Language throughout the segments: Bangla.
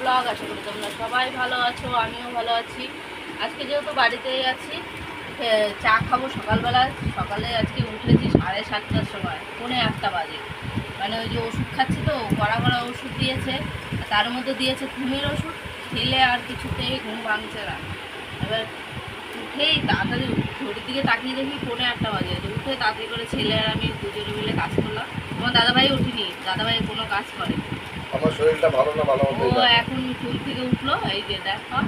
ব্লগ, আশা করি তোমরা সবাই ভালো আছো, আমিও ভালো আছি। আজকে যেহেতু বাড়িতেই আছি চা খাব সকালবেলা। সকালে আজকে উঠেছি সাড়ে সাতটার সময়, পৌনে একটা বাজে। মানে ওই যে ওষুধ খাচ্ছি তো, কড়া কড়া ওষুধ দিয়েছে, তার মধ্যে দিয়েছে ঘুমের ওষুধ, খেলে আর কিছুতেই ঘুম ভাঙছে না। এবার উঠেই তাড়াতাড়ি ঘড়ির দিকে তাকিয়ে দেখি পৌনে আটটা বাজে। উঠে তাড়াতাড়ি করে ছেলে আর আমি দুজনে মিলে কাজ করলাম। তোমার দাদাভাই উঠিনি দাদাভাই কোনো কাজ করে আমার শরীরটা ভালো না ভালো ও এখন ঘুম থেকে উঠল এই যে দেখো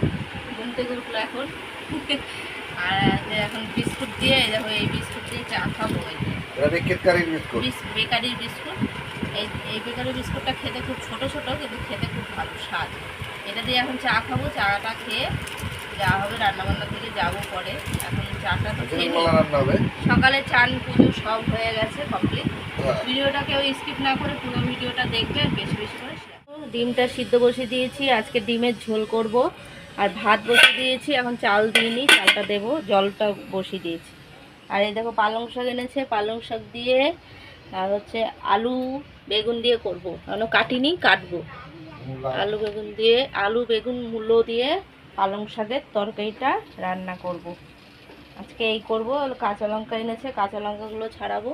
ঘুম থেকে উঠল এখন। আর এখন বিস্কুট দিয়ে এই দেখো এই বিস্কুট দিয়ে চা খাব এই এটা বিস্কুট? বেকারির বিস্কুট। এই এই বেকারির বিস্কুটটা খেতে খুব ছোট ছোট কিন্তু খেতে খুব ভালো স্বাদ। এটা দিয়ে এখন চা খাব চাটা খেয়ে যা হবে রান্নাবান্না থেকে যাব পরে। এখন চাটা তো সকালে চান পুজো সব হয়ে গেছে কমপ্লিট হ্যাঁ। ভিডিওটা কেউ স্কিপ না করে পুরো ভিডিওটা দেখবে বেশি বেশি করে ডিমটা সিদ্ধ বসিয়ে দিয়েছি আজকে ডিমের ঝোল করব। আর ভাত বসিয়ে দিয়েছি এখন চাল দিইনি চালটা দেব জলটা বসিয়ে দিয়েছি। আর এই দেখো পালং শাক এনেছে পালং শাক দিয়ে আর হচ্ছে আলু বেগুন দিয়ে করব। কেন কাটিনি কাটবো। আলু বেগুন দিয়ে আলু বেগুন মূলো দিয়ে পালং শাকের তরকারিটা রান্না করব। আজকে এই করব কাঁচা লঙ্কা এনেছে, কাঁচা লঙ্কাগুলো ছাড়াবো,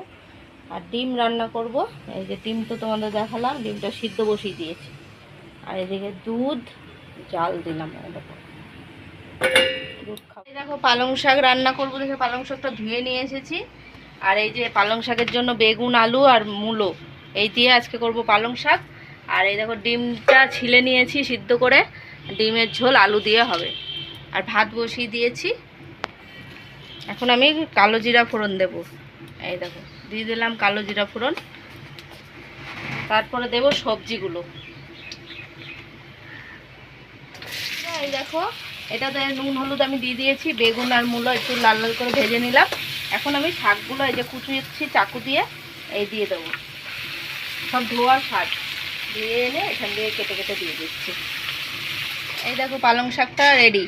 আর ডিম রান্না করব। এই যে ডিম তো তোমাদের দেখালাম, ডিমটা সিদ্ধ বসিয়ে দিয়েছি। আর এদিকে দুধ, জাল দিলাম দেখো। দেখো পালং শাক রান্না করব দেখে পালং শাকটা ধুয়ে নিয়ে এসেছি। আর এই যে পালং শাকের জন্য বেগুন, আলু আর মূলো, এই দিয়ে আজকে করব পালং শাক। আর এই দেখো ডিমটা ছিলে নিয়েছি সিদ্ধ করে, ডিমের ঝোল আলু দিয়ে হবে। আর ভাত বসিয়ে দিয়েছি। এখন আমি কালো জিরা ফোড়ন দেব। এই দেখো, দিয়ে দিলাম কালো জিরা ফোড়ন। তারপরে দেব সবজিগুলো। এই দেখো, এটাতে নুন, হলুদ আমি দিয়ে দিয়েছি, বেগুন আর মূলো একটু লাল লাল করে ভেজে নিলাম। এখন আমি শাকগুলো, এই যে কুচিয়েছি চাকু দিয়ে, এই দিয়ে দেবো। সব ধোয়া শাক। দিয়ে এনে এখান দিয়ে কেটে কেটে দিয়ে দিচ্ছি। এই দেখো পালং শাকটা রেডি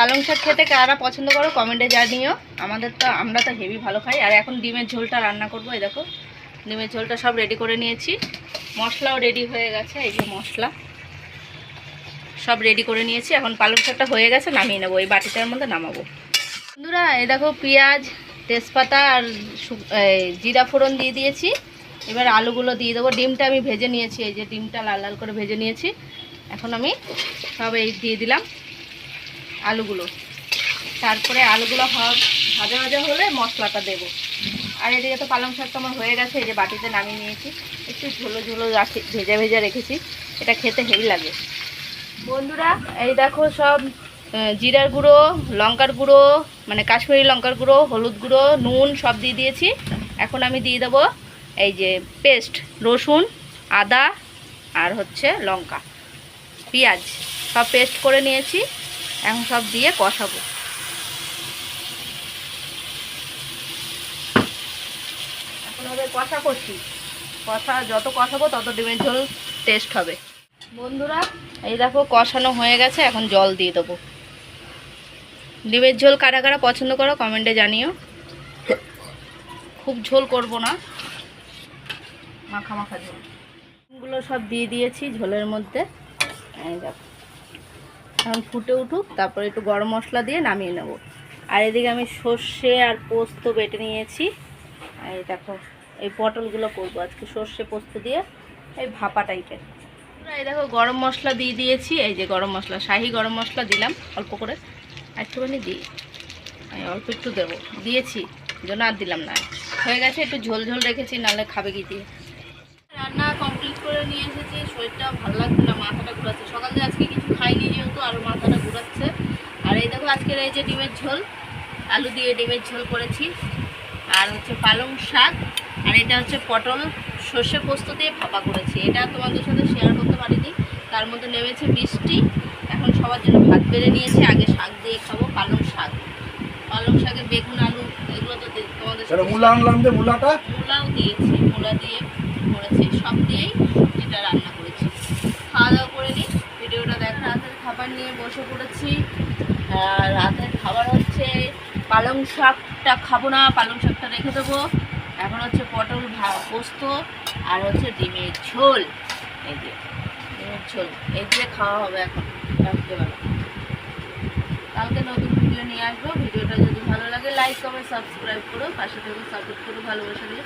পালং শাক খেতে কারা পছন্দ করো কমেন্টে জানিও আমাদের তো, আমরা তো হেভি ভালো খাই। আর এখন ডিমের ঝোলটা রান্না করব, এই দেখো। ডিমের ঝোলটা সব রেডি করে নিয়েছি। মশলাও রেডি হয়ে গেছে, এই যে মশলা। সব রেডি করে নিয়েছি। এখন পালং শাকটা হয়ে গেছে, নামিয়ে নেব। এই বাটিটার মধ্যে নামাবো। বন্ধুরা, এই দেখো পেঁয়াজ, তেজপাতা আর জিরা ফোড়ন দিয়ে দিয়েছি। এবার আলুগুলো দিয়ে দেবো। ডিমটা আমি ভেজে নিয়েছি। এই যে ডিমটা লাল লাল করে ভেজে নিয়েছি। এখন আমি সব এই দিয়ে দিলাম। আলুগুলো। তারপরে আলুগুলো ভাজা ভাজা হলে মশলাটা দেবো। আর এদিকে তো পালং শাকটা আমার হয়ে গেছে, এই যে বাটিতে নামিয়ে নিয়েছি। একটু ঝোলো ঝোলো রাখি ভেজা ভেজা রেখেছি। এটা খেতে হেভি লাগে। বন্ধুরা, এই দেখো সব জিরার গুঁড়ো, লঙ্কার গুঁড়ো মানে কাশ্মীরি লঙ্কার গুঁড়ো, হলুদ গুঁড়ো, নুন সব দিয়ে দিয়েছি। এখন আমি দিয়ে দেবো এই যে পেস্ট, রসুন, আদা আর হচ্ছে লঙ্কা। পেঁয়াজ সব পেস্ট করে নিয়েছি। এখন সব দিয়ে কষাবো। এখন হবে কষা কষি। কষা, যত কষাবো তত ডিমের ঝোল টেস্ট হবে। বন্ধুরা, এই দেখো কষানো হয়ে গেছে, এখন জল দিয়ে দেবো। ডিমের ঝোল কারা কারা পছন্দ করো কমেন্টে জানিও। খুব ঝোল করব না। মাখা মাখা ঝোল। গুলো সব দিয়ে দিয়েছি ঝোলের মধ্যে। এই দেখো। এখন ফুটে উঠুক, তারপরে একটু গরম মশলা দিয়ে নামিয়ে নেব। আর এদিকে আমি সর্ষে আর পোস্ত বেটে নিয়েছি। আর এই দেখো, এই পটলগুলো করব আজকে সর্ষে পোস্ত দিয়ে, এই ভাপা টাইপের। এই দেখো গরম মশলা দিয়ে দিয়েছি, এই যে গরম মশলা, শাহি গরম মশলা দিলাম অল্প করে। একটুখানি দিই আমি অল্প একটু দেবো। দিয়েছি জন্য আর দিলাম না। হয়ে গেছে, একটু ঝোল ঝোল রেখেছি, নাহলে খাবে কি দিয়ে। রান্না কমপ্লিট করে নিয়ে এসেছি শরীরটা ভালো লাগছে না, মাথাটা ঘুরাচ্ছে। সকালে আজকে কিছু খাইনি যেহেতু আরও মাথাটা ঘুরাচ্ছে আর এই দেখো আজকের এই যে ডিমের ঝোল আলু দিয়ে ডিমের ঝোল করেছি। আর হচ্ছে পালং শাক আর এটা হচ্ছে পটল সর্ষে পোস্ত দিয়ে ভাপা করেছি। এটা তোমাদের সাথে শেয়ার করতে পারিনি তার মধ্যে নেমেছে বৃষ্টি এখন সবার জন্য ভাত বেড়ে নিয়েছি আগে শাক দিয়ে খাব পালং শাক। পালং শাকে বেগুন আলু এগুলো তো তোমাদের মূলা আনলাম যে মূলাটা? মূলাও দিয়েছি মূলা দিয়ে করেছি সব দিয়েই সবজিটা রান্না করেছি। খাওয়া দাওয়া করে নিই ভিডিওটা দেখ রাতের খাবার নিয়ে বসে পড়েছি। রাতের খাবার হচ্ছে পালং শাকটা খাব না, পালং শাকটা রেখে দেবো। এখন হচ্ছে পটল পোস্ত আর হচ্ছে ডিমের ঝোল। এই যে ডিমের ঝোল, এই দিয়ে খাওয়া হবে এখন রাত্রেবেলা। কালকে নতুন ভিডিও নিয়ে আসব। ভিডিওটা যদি ভালো লাগে লাইক কমেন্ট সাবস্ক্রাইব করো। পাশে থেকে সাপোর্ট করো ভালোবাসা দিয়ে।